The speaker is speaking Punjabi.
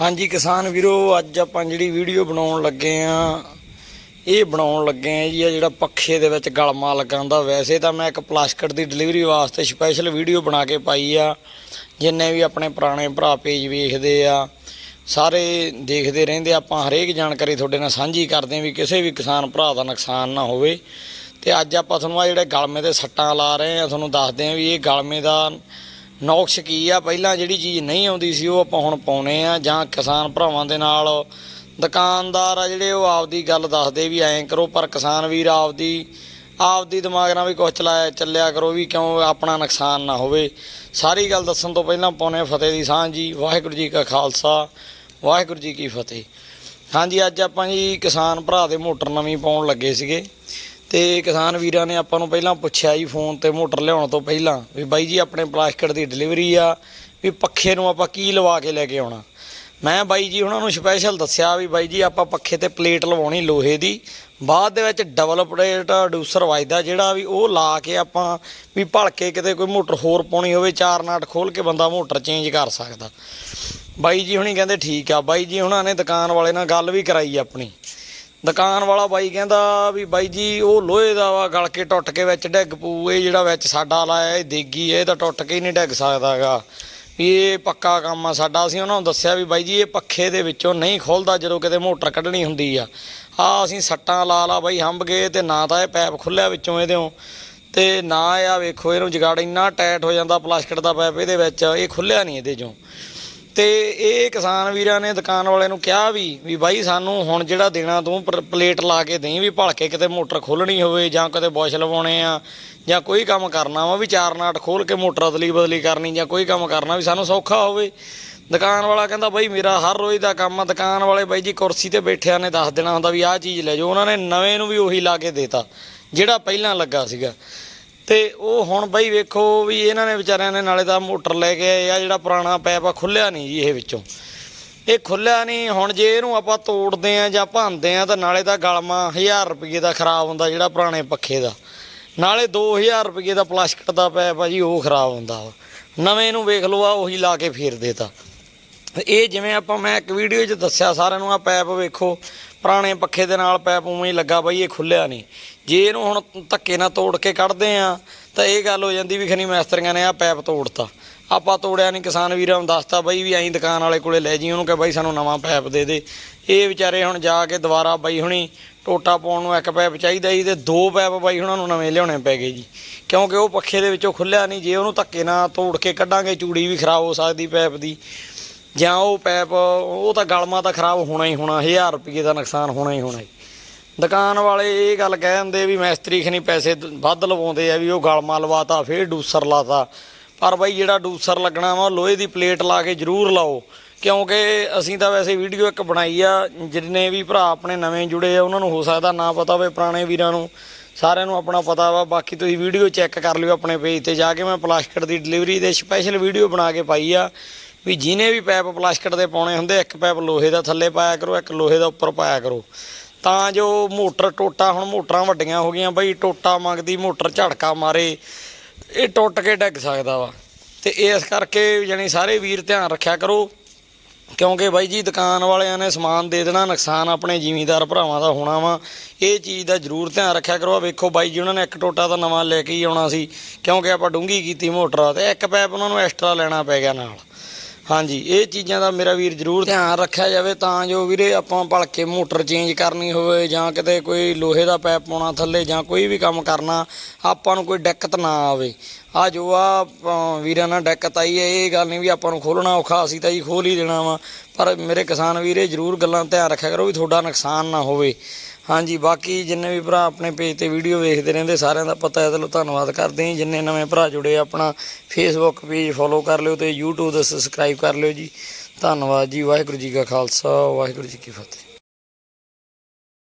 ਹਾਂਜੀ, ਕਿਸਾਨ ਵੀਰੋ, ਅੱਜ ਆਪਾਂ ਜਿਹੜੀ ਵੀਡੀਓ ਬਣਾਉਣ ਲੱਗੇ ਆ, ਇਹ ਬਣਾਉਣ ਲੱਗੇ ਆ ਜੀ ਆ ਜਿਹੜਾ ਪੱਖੇ ਦੇ ਵਿੱਚ ਗਲਮਾ ਲਗਾਉਂਦਾ ਵੈਸੇ ਤਾਂ ਮੈਂ ਇੱਕ ਪਲਾਸਟਿਕ ਦੀ ਡਿਲੀਵਰੀ ਵਾਸਤੇ ਸਪੈਸ਼ਲ ਵੀਡੀਓ ਬਣਾ ਕੇ ਪਾਈ ਆ, ਜਿੰਨੇ ਵੀ ਆਪਣੇ ਪੁਰਾਣੇ ਭਰਾ ਪੇਜ ਵੇਖਦੇ ਆ, ਸਾਰੇ ਦੇਖਦੇ ਰਹਿੰਦੇ ਆਪਾਂ ਹਰੇਕ ਜਾਣਕਾਰੀ ਤੁਹਾਡੇ ਨਾਲ ਸਾਂਝੀ ਕਰਦੇ ਆ ਵੀ ਕਿਸੇ ਵੀ ਕਿਸਾਨ ਭਰਾ ਦਾ ਨੁਕਸਾਨ ਨਾ ਹੋਵੇ। ਤੇ ਅੱਜ ਆਪਾਂ ਤੁਹਾਨੂੰ ਆ ਜਿਹੜੇ ਗਲਮੇ ਦੇ ਸੱਟਾਂ ਲਾ ਰਹੇ ਆ, ਤੁਹਾਨੂੰ ਦੱਸਦੇ ਆ ਵੀ ਇਹ ਗਲਮੇ ਦਾ ਨੌਕਸ਼ ਕੀ ਆ? ਪਹਿਲਾਂ ਜਿਹੜੀ ਚੀਜ਼ ਨਹੀਂ ਆਉਂਦੀ ਸੀ, ਉਹ ਆਪਾਂ ਹੁਣ ਪਾਉਨੇ ਆ। ਜਾਂ ਕਿਸਾਨ ਭਰਾਵਾਂ ਦੇ ਨਾਲ ਦੁਕਾਨਦਾਰ ਆ ਜਿਹੜੇ, ਉਹ ਆਪਦੀ ਗੱਲ ਦੱਸਦੇ ਵੀ ਐਂ ਕਰੋ, ਪਰ ਕਿਸਾਨ ਵੀਰ ਆਪਦੀ ਆਪਦੀ ਦਿਮਾਗ ਨਾਲ ਵੀ ਕੁਝ ਚਲਾਇਆ ਚੱਲਿਆ ਕਰੋ ਵੀ ਕਿਉਂ ਆਪਣਾ ਨੁਕਸਾਨ ਨਾ ਹੋਵੇ। ਸਾਰੀ ਗੱਲ ਦੱਸਣ ਤੋਂ ਪਹਿਲਾਂ ਪਾਉਨੇ ਫਤਿਹ ਦੀ ਸਾਂਝ ਜੀ। ਵਾਹਿਗੁਰੂ ਜੀ ਕਾ ਖਾਲਸਾ, ਵਾਹਿਗੁਰੂ ਜੀ ਕੀ ਫਤਿਹ। ਹਾਂਜੀ, ਅੱਜ ਆਪਾਂ ਜੀ ਕਿਸਾਨ ਭਰਾ ਦੇ ਮੋਟਰ ਨਵੀਂ ਪਾਉਣ ਲੱਗੇ ਸੀਗੇ। ਤੇ ਕਿਸਾਨ ਵੀਰਾਂ ਨੇ ਆਪਾਂ ਨੂੰ ਪਹਿਲਾਂ ਪੁੱਛਿਆ ਜੀ ਫੋਨ ਤੇ ਮੋਟਰ ਲਿਆਉਣ ਤੋਂ ਪਹਿਲਾਂ ਵੀ ਬਾਈ ਜੀ ਆਪਣੇ ਪਲਾਸਟਿਕ ਦੀ ਡਿਲੀਵਰੀ ਆ, ਵੀ ਪੱਖੇ ਨੂੰ ਆਪਾਂ ਕੀ ਲਵਾ ਕੇ ਲੈ ਕੇ ਆਉਣਾ? ਮੈਂ ਬਾਈ ਜੀ ਉਹਨਾਂ ਨੂੰ ਸਪੈਸ਼ਲ ਦੱਸਿਆ ਵੀ ਬਾਈ ਜੀ ਆਪਾਂ ਪੱਖੇ ਤੇ ਪਲੇਟ ਲਵਾਉਣੀ ਲੋਹੇ ਦੀ, ਬਾਅਦ ਦੇ ਵਿੱਚ ਡਬਲ ਪਲੇਟ ਡਿਊਸਰ ਵੱਜਦਾ ਜਿਹੜਾ ਵੀ ਉਹ ਲਾ ਕੇ ਆਪਾਂ ਵੀ ਭਲਕੇ ਕਿਤੇ ਕੋਈ ਮੋਟਰ ਹੋਰ ਪਾਉਣੀ ਹੋਵੇ, ਚਾਰ ਨਾਟ ਖੋਲ ਕੇ ਬੰਦਾ ਮੋਟਰ ਚੇਂਜ ਕਰ ਸਕਦਾ। ਬਾਈ ਜੀ ਹੁਣੀ ਕਹਿੰਦੇ ਠੀਕ ਆ, ਬਾਈ ਜੀ ਉਹਨਾਂ ਨੇ ਦੁਕਾਨ ਵਾਲੇ ਨਾਲ ਗੱਲ ਵੀ ਕਰਾਈ ਆਪਣੀ। ਦੁਕਾਨ ਵਾਲਾ ਬਾਈ ਕਹਿੰਦਾ ਵੀ ਬਾਈ ਜੀ, ਉਹ ਲੋਹੇ ਦਾ ਵਾ, ਗਲ ਕੇ ਟੁੱਟ ਕੇ ਵਿੱਚ ਡਿੱਗ ਪੂ ਇਹ ਜਿਹੜਾ ਵਿੱਚ ਸਾਡਾ ਲਾਇਆ, ਇਹ ਦੇਗੀ, ਇਹ ਤਾਂ ਟੁੱਟ ਕੇ ਹੀ ਨਹੀਂ ਡਿੱਗ ਸਕਦਾਗਾ ਵੀ ਇਹ ਪੱਕਾ ਕੰਮ ਆ ਸਾਡਾ। ਅਸੀਂ ਉਹਨਾਂ ਨੂੰ ਦੱਸਿਆ ਵੀ ਬਾਈ ਜੀ, ਇਹ ਪੱਖੇ ਦੇ ਵਿੱਚੋਂ ਨਹੀਂ ਖੁੱਲਦਾ ਜਦੋਂ ਕਿਤੇ ਮੋਟਰ ਕੱਢਣੀ ਹੁੰਦੀ ਆ। ਆ ਅਸੀਂ ਸੱਟਾਂ ਲਾ ਲਾ ਬਾਈ ਹੰਬ ਗਏ ਤੇ ਨਾ ਤਾਂ ਇਹ ਪੈਪ ਖੁੱਲਿਆ ਵਿੱਚੋਂ ਇਹਦੇੋਂ ਤੇ ਨਾ ਆ ਵੇਖੋ, ਇਹਨੂੰ ਜਗਾੜ ਇੰਨਾ ਟਾਈਟ ਹੋ ਜਾਂਦਾ ਪਲਾਸਟਿਕ ਦਾ ਪੈਪ ਇਹਦੇ ਵਿੱਚ, ਇਹ ਖੁੱਲਿਆ ਨਹੀਂ ਇਹਦੇ ਚੋਂ। ਤੇ ਇਹ ਕਿਸਾਨ ਵੀਰਾਂ ਨੇ ਦੁਕਾਨ ਵਾਲਿਆਂ ਨੂੰ ਕਿਹਾ ਵੀ ਵੀ ਬਾਈ ਸਾਨੂੰ ਹੁਣ ਜਿਹੜਾ ਦੇਣਾ ਤੂੰ ਪਲੇਟ ਲਾ ਕੇ ਦੇਈ ਵੀ ਭਲ ਕੇ ਕਿਤੇ ਮੋਟਰ ਖੋਲਣੀ ਹੋਵੇ ਜਾਂ ਕਿਤੇ ਬੁਸ਼ ਲਵਾਉਣੇ ਆ ਜਾਂ ਕੋਈ ਕੰਮ ਕਰਨਾ ਵਾ ਵੀ ਚਾਰ ਨਾਟ ਖੋਲ ਕੇ ਮੋਟਰ ਅਦਲੀ ਬਦਲੀ ਕਰਨੀ ਜਾਂ ਕੋਈ ਕੰਮ ਕਰਨਾ ਵੀ ਸਾਨੂੰ ਸੌਖਾ ਹੋਵੇ। ਦੁਕਾਨ ਵਾਲਾ ਕਹਿੰਦਾ ਬਾਈ ਮੇਰਾ ਹਰ ਰੋਜ਼ ਦਾ ਕੰਮ ਆ, ਦੁਕਾਨ ਵਾਲੇ ਬਾਈ ਜੀ ਕੁਰਸੀ ਤੇ ਬੈਠਿਆਂ ਨੇ ਦੱਸ ਦੇਣਾ ਹੁੰਦਾ ਵੀ ਆਹ ਚੀਜ਼ ਲੈ ਜਾਓ। ਉਹਨਾਂ ਨੇ ਨਵੇਂ ਨੂੰ ਵੀ ਉਹੀ ਲਾ ਕੇ ਦੇਤਾ, ਜਿਹੜਾ ਪਹਿਲਾਂ ਲੱਗਾ ਸੀਗਾ। ਤੇ ਉਹ ਹੁਣ ਬਈ ਵੇਖੋ ਵੀ ਇਹਨਾਂ ਨੇ ਵਿਚਾਰਿਆਂ ਨੇ ਨਾਲੇ ਤਾਂ ਮੋਟਰ ਲੈ ਕੇ ਆਏ ਆ, ਜਿਹੜਾ ਪੁਰਾਣਾ ਪੈਪ ਆ ਖੁੱਲਿਆ ਨਹੀਂ ਜੀ ਇਹ ਵਿੱਚੋਂ। ਇਹ ਖੁੱਲਿਆ ਨਹੀਂ, ਹੁਣ ਜੇ ਇਹਨੂੰ ਆਪਾਂ ਤੋੜਦੇ ਆ ਜਾਂ ਭੰਨਦੇ ਆ ਤਾਂ ਨਾਲੇ ਤਾਂ ਗਲਮਾ 1000 ਰੁਪਏ ਦਾ ਖਰਾਬ ਹੁੰਦਾ ਜਿਹੜਾ ਪੁਰਾਣੇ ਪੱਖੇ ਦਾ। ਨਾਲੇ 2000 ਰੁਪਏ ਦਾ ਪਲਾਸਟਿਕ ਦਾ ਪੈਪ ਆ ਜੀ, ਉਹ ਖਰਾਬ ਹੁੰਦਾ ਵਾ। ਨਵੇਂ ਨੂੰ ਵੇਖ ਲਓ ਆ, ਉਹੀ ਲਾ ਕੇ ਫੇਰ ਦੇਤਾ। ਇਹ ਜਿਵੇਂ ਆਪਾਂ, ਮੈਂ ਇੱਕ ਵੀਡੀਓ 'ਚ ਦੱਸਿਆ ਸਾਰਿਆਂ ਨੂੰ ਆ ਪੈਪ ਵੇਖੋ। ਪੁਰਾਣੇ ਪੱਖੇ ਦੇ ਨਾਲ ਪੈਪ ਉਵੇਂ ਹੀ ਲੱਗਾ ਬਾਈ, ਇਹ ਖੁੱਲਿਆ ਨਹੀਂ। ਜੇ ਇਹਨੂੰ ਹੁਣ ਧੱਕੇ ਨਾਲ ਤੋੜ ਕੇ ਕੱਢਦੇ ਆ ਤਾਂ ਇਹ ਗੱਲ ਹੋ ਜਾਂਦੀ ਵੀ ਖਨੀ ਮਿਸਤਰੀਆਂ ਨੇ ਆ ਪੈਪ ਤੋੜਤਾ। ਆਪਾਂ ਤੋੜਿਆ ਨਹੀਂ, ਕਿਸਾਨ ਵੀਰਾਂ ਨੂੰ ਦੱਸਤਾ ਬਾਈ ਵੀ ਐਂ ਦੁਕਾਨ ਵਾਲੇ ਕੋਲੇ ਲੈ ਜੀ ਉਹਨੂੰ ਕਹੇ ਬਾਈ ਸਾਨੂੰ ਨਵਾਂ ਪੈਪ ਦੇ ਦੇ। ਇਹ ਵਿਚਾਰੇ ਹੁਣ ਜਾ ਕੇ ਦੁਬਾਰਾ ਬਾਈ ਹੁਣੀ ਟੋਟਾ ਪਾਉਣ ਨੂੰ ਇੱਕ ਪੈਪ ਚਾਹੀਦਾ ਜੀ ਤੇ ਦੋ ਪੈਪ ਬਾਈ ਹੁਣਾਂ ਨੂੰ ਨਵੇਂ ਲਿਆਉਣੇ ਪੈ ਗਏ ਜੀ। ਕਿਉਂਕਿ ਉਹ ਪੱਖੇ ਦੇ ਵਿੱਚੋਂ ਖੁੱਲਿਆ ਨਹੀਂ, ਜੇ ਉਹਨੂੰ ਧੱਕੇ ਨਾਲ ਤੋੜ ਕੇ ਕੱਢਾਂਗੇ, ਚੂੜੀ ਵੀ ਖਰਾਬ ਹੋ ਸਕਦੀ ਪੈਪ ਦੀ। ਜਾਂ ਉਹ ਪੈਪ, ਉਹ ਤਾਂ ਗਲਮਾ ਤਾਂ ਖਰਾਬ ਹੋਣਾ ਹੀ ਹੋਣਾ 1000 ਰੁਪਏ ਦਾ ਨੁਕਸਾਨ ਹੋਣਾ ਹੀ ਹੋਣਾ ਜੀ। ਦੁਕਾਨ ਵਾਲੇ ਇਹ ਗੱਲ ਕਹਿ ਦਿੰਦੇ ਵੀ ਮੈਸਤਰੀ ਖਣੀ ਪੈਸੇ ਵੱਧ ਲਵਾਉਂਦੇ ਆ ਵੀ ਉਹ ਗਲਮਾ ਲਵਾਤਾ, ਫੇਰ ਡੂਸਰ ਲਾਤਾ। ਪਰ ਬਾਈ ਜਿਹੜਾ ਡੂਸਰ ਲੱਗਣਾ ਵਾ, ਲੋਹੇ ਦੀ ਪਲੇਟ ਲਾ ਕੇ ਜ਼ਰੂਰ ਲਾਓ। ਕਿਉਂਕਿ ਅਸੀਂ ਤਾਂ ਵੈਸੇ ਵੀਡੀਓ ਇੱਕ ਬਣਾਈ ਆ, ਜਿੰਨੇ ਵੀ ਭਰਾ ਆਪਣੇ ਨਵੇਂ ਜੁੜੇ ਆ, ਉਹਨਾਂ ਨੂੰ ਹੋ ਸਕਦਾ ਨਾ ਪਤਾ ਹੋਵੇ ਪੁਰਾਣੇ ਵੀਰਾਂ ਨੂੰ। ਸਾਰਿਆਂ ਨੂੰ ਆਪਣਾ ਪਤਾ ਵਾ, ਬਾਕੀ ਤੁਸੀਂ ਵੀਡੀਓ ਚੈੱਕ ਕਰ ਲਿਓ ਆਪਣੇ ਪੇਜ ਤੇ। ਜਾ ਕੇ ਮੈਂ ਪਲਾਸਟਿਕ ਦੀ ਡਿਲੀਵਰੀ ਦੇ ਸਪੈਸ਼ਲ ਵੀਡੀਓ ਬਣਾ ਕੇ ਪਾਈ ਆ। ਵੀ ਜਿਹਨੇ ਵੀ ਪੈਪ ਪਲਾਸਟਿਕ ਦੇ ਪਾਉਣੇ ਹੁੰਦੇ, ਇੱਕ ਪੈਪ ਲੋਹੇ ਦਾ ਥੱਲੇ ਪਾਇਆ ਕਰੋ, ਇੱਕ ਲੋਹੇ ਦਾ ਉੱਪਰ ਪਾਇਆ ਕਰੋ। ਤਾਂ ਜੋ ਮੋਟਰ ਟੋਟਾ ਹੁਣ ਮੋਟਰਾਂ ਵੱਡੀਆਂ ਹੋ ਗਈਆਂ, ਬਈ ਟੋਟਾ ਮੰਗਦੀ ਮੋਟਰ ਝੜਕਾ ਮਾਰੇ, ਇਹ ਟੁੱਟ ਕੇ ਡਿੱਗ ਸਕਦਾ ਵਾ। ਤੇ ਇਸ ਕਰਕੇ ਜਾਨੀ ਸਾਰੇ ਵੀਰ ਧਿਆਨ ਰੱਖਿਆ ਕਰੋ, ਕਿਉਂਕਿ ਬਾਈ ਜੀ ਦੁਕਾਨ ਵਾਲਿਆਂ ਨੇ ਸਮਾਨ ਦੇ ਦੇਣਾ, ਨੁਕਸਾਨ ਆਪਣੇ ਜ਼ਿਮੀਂਦਾਰ ਭਰਾਵਾਂ ਦਾ ਹੋਣਾ ਵਾ। ਇਹ ਚੀਜ਼ ਦਾ ਜ਼ਰੂਰ ਧਿਆਨ ਰੱਖਿਆ ਕਰੋ। ਆਹ ਵੇਖੋ ਬਾਈ ਜੀ ਉਹਨਾਂ ਨੇ ਇੱਕ ਟੋਟਾ ਤਾਂ ਨਵਾਂ ਲੈ ਕੇ ਹੀ ਆਉਣਾ ਸੀ, ਕਿਉਂਕਿ ਆਪਾਂ ਡੂੰਗੀ ਕੀਤੀ ਮੋਟਰ ਤੇ ਇੱਕ ਪੈਪ ਉਹਨਾਂ ਨੂੰ ਐਕਸਟਰਾ ਲੈਣਾ ਪੈ ਗਿਆ ਨਾਲ। ਹਾਂਜੀ, ਇਹ ਚੀਜ਼ਾਂ ਦਾ ਮੇਰਾ ਵੀਰ ਜ਼ਰੂਰ ਧਿਆਨ ਰੱਖਿਆ ਜਾਵੇ ਤਾਂ ਜੋ ਵੀਰੇ ਆਪਾਂ ਭਲਕੇ ਮੋਟਰ ਚੇਂਜ ਕਰਨੀ ਹੋਵੇ ਜਾਂ ਕਿਤੇ ਕੋਈ ਲੋਹੇ ਦਾ ਪੈਪ ਪਾਉਣਾ ਥੱਲੇ ਜਾਂ ਕੋਈ ਵੀ ਕੰਮ ਕਰਨਾ, ਆਪਾਂ ਨੂੰ ਕੋਈ ਦਿੱਕਤ ਨਾ ਆਵੇ। ਆ ਜੋ ਆ ਵੀਰਾਂ ਨਾਲ ਦਿੱਕਤ ਆਈ ਹੈ, ਇਹ ਗੱਲ ਨਹੀਂ ਵੀ ਆਪਾਂ ਨੂੰ ਖੋਲਣਾ ਔਖਾ, ਅਸੀਂ ਤਾਂ ਜੀ ਖੋਲ ਹੀ ਦੇਣਾ ਵਾ। ਪਰ ਮੇਰੇ ਕਿਸਾਨ ਵੀਰੇ ਜ਼ਰੂਰ ਗੱਲਾਂ ਧਿਆਨ ਰੱਖਿਆ ਕਰੋ ਵੀ ਤੁਹਾਡਾ ਨੁਕਸਾਨ ਨਾ ਹੋਵੇ। ਹਾਂਜੀ ਬਾਕੀ ਜਿੰਨੇ ਵੀ ਭਰਾ ਆਪਣੇ ਪੇਜ ਤੇ ਵੀਡੀਓ ਵੇਖਦੇ ਰਹਿੰਦੇ ਸਾਰਿਆਂ ਦਾ ਪਤਾ ਹੈ ਚਲੋ ਧੰਨਵਾਦ ਕਰਦੇ ਹਾਂ ਜਿੰਨੇ ਨਵੇਂ ਭਰਾ ਜੁੜੇ ਆ, ਆਪਣਾ ਫੇਸਬੁੱਕ ਪੇਜ ਫੋਲੋ ਕਰ ਲਿਓ ਤੇ YouTube ਦਾ ਸਬਸਕ੍ਰਾਈਬ ਕਰ ਲਿਓ ਜੀ। ਧੰਨਵਾਦ ਜੀ ਵਾਹਿਗੁਰੂ ਜੀ ਕਾ ਖਾਲਸਾ ਵਾਹਿਗੁਰੂ ਜੀ ਕੀ ਫਤਿਹ।